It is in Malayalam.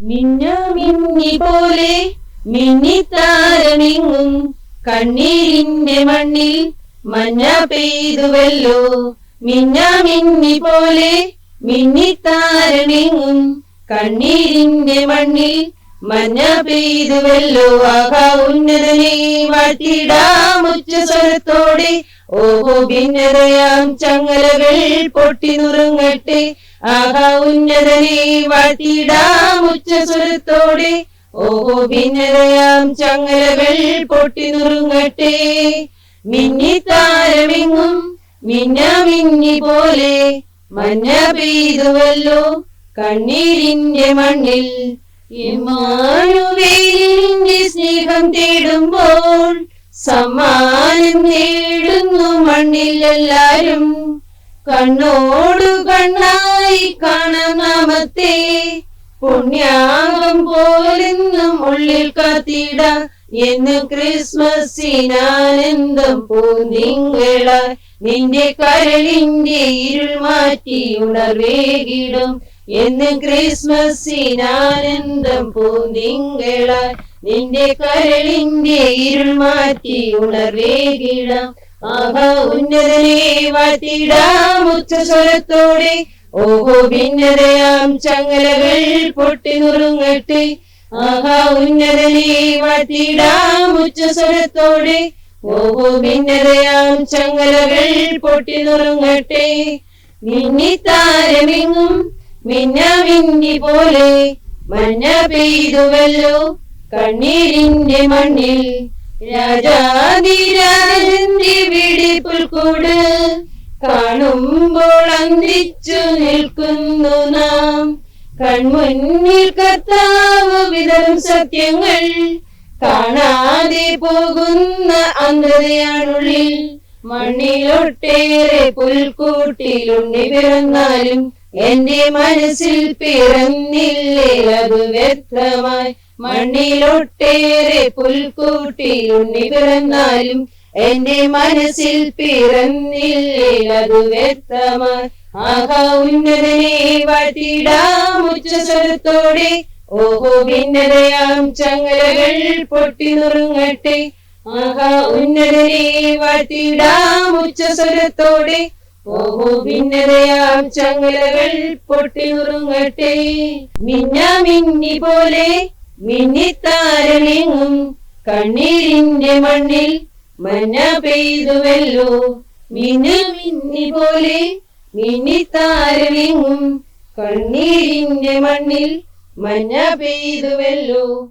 മിന്ന മിന്നി പോലെ മിന്നിത്താരമിങ്ങും കണ്ണീരിന്റെ മണ്ണിൽ മഞ്ഞ പെയ്തുവല്ലോ. മിന്ന മിന്നി പോലെ മിന്നിത്താരമിങ്ങും കണ്ണീരിന്റെ മണ്ണിൽ മഞ്ഞ പെയ്തുവല്ലോ. ആകാ ഉന്നതനെ വാട്ടിടാമുച്ച സ്വരത്തോടെ ഓഹോ ഭിന്നതയാം ചങ്ങലകൾ പൊട്ടി നുറുങ്ങട്ടെ. ആഹാ ഉന്നതനെ വാട്ടിടാമുച്ച സ്വരത്തോടെ ഓഹോ ഭിന്നതയാം ചങ്ങലകൾ പൊട്ടി നുറുങ്ങട്ടെ. മിന്നിത്താരമെങ്ങും മിന്ന മിന്നി പോലെ മഞ്ഞ പെയ്തുവല്ലോ കണ്ണീരിന്റെ മണ്ണിൽ. ഇമാനുവേലിന്റെ സ്നേഹം തേടുമ്പോൾ സമ്മാനം നേടുന്നു മണ്ണിൽ എല്ലാരും കണ്ണോടു കണ്ണായി കാണാം നാമത്തെ. പുണ്യാകം പോലെന്നും ഉള്ളിൽ കാത്തിട. എന്ന് ക്രിസ്മസിനാനന്ദം പൂന്തിങ്കള. നിന്റെ കരളിന്റെ ഇരുൾ മാറ്റി ഉണർവേകിടും. എന്ന് ക്രിസ്മസിനാനന്ദം പൂന്തിങ്കള. നിന്റെ കരളിന്റെ ഇരുൾ മാറ്റി ഉണർവേകിടാം. ഉന്നതനെ വാഴ്ത്തിടാം ഉച്ചസ്വരത്തോടെ. ഓഹോ ഭിന്നതയാം ചങ്ങലകൾ പൊട്ടി നുറുങ്ങട്ടെ. ആഹാ ഉന്നതനെ വാഴ്ത്തിടാം ഉച്ചസ്വരത്തോടെ. ഓഹോ ഭിന്നതയാം ചങ്ങലകൾ പൊട്ടി നുറുങ്ങട്ടെ. മിന്നിത്താരമെങ്ങും മിന്ന മിന്നി പോലെ മഞ്ഞ പെയ്തുവല്ലോ കണ്ണീരിന്റെ മണ്ണിൽ. രാജാതിരാജന്റെ വെടിപ്പുൽക്കൂട് കാണുമ്പോൾ അന്തിച്ചു നിൽക്കുന്നു നാം. കൺമുന്നിൽ കർത്താവ് വിതറും സത്യങ്ങൾ കാണാതെ പോകുന്ന അന്ധതയാണുള്ളിൽ. മണ്ണിലൊട്ടേറെ പുൽക്കൂട്ടിലുണ്ണി പിറന്നാലും എന്റെ മനസ്സിൽ പിറന്നില്ലേ അത് വ്യക്തമായി മണ്ണിലൊട്ടേറെ പുൽക്കൂട്ടിലുണ്ണി പിറന്നാലും എന്റെ മനസ്സിൽ പിറന്നില്ലേ അത് വ്യക്തമായി ആഹാ ഉന്നതനെ വാഴ്ത്തിടാം ഉച്ചസ്വരത്തോടെ ഓഹോ ഭിന്നതയാം ചങ്ങലകൾ പൊട്ടി നുറുങ്ങട്ടെ. ആഹാ ഉന്നതനെ വാഴ്ത്തിടാം ഉച്ചസ്വരത്തോടെ ഓഹോ ഭിന്നതയാം ചങ്ങലകൾ പൊട്ടി നുറുങ്ങട്ടെ. മിന്ന മിന്നി പോലെ മിന്നിത്താരമെങ്ങും കണ്ണീരിന്റെ മണ്ണിൽ മഞ്ഞ പെയ്തുവല്ലോ. മിന്നു മിന്നി പോലെ മിന്നിത്താരമെങ്ങും കണ്ണീരിന്റെ മണ്ണിൽ മഞ്ഞ പെയ്തുവല്ലോ.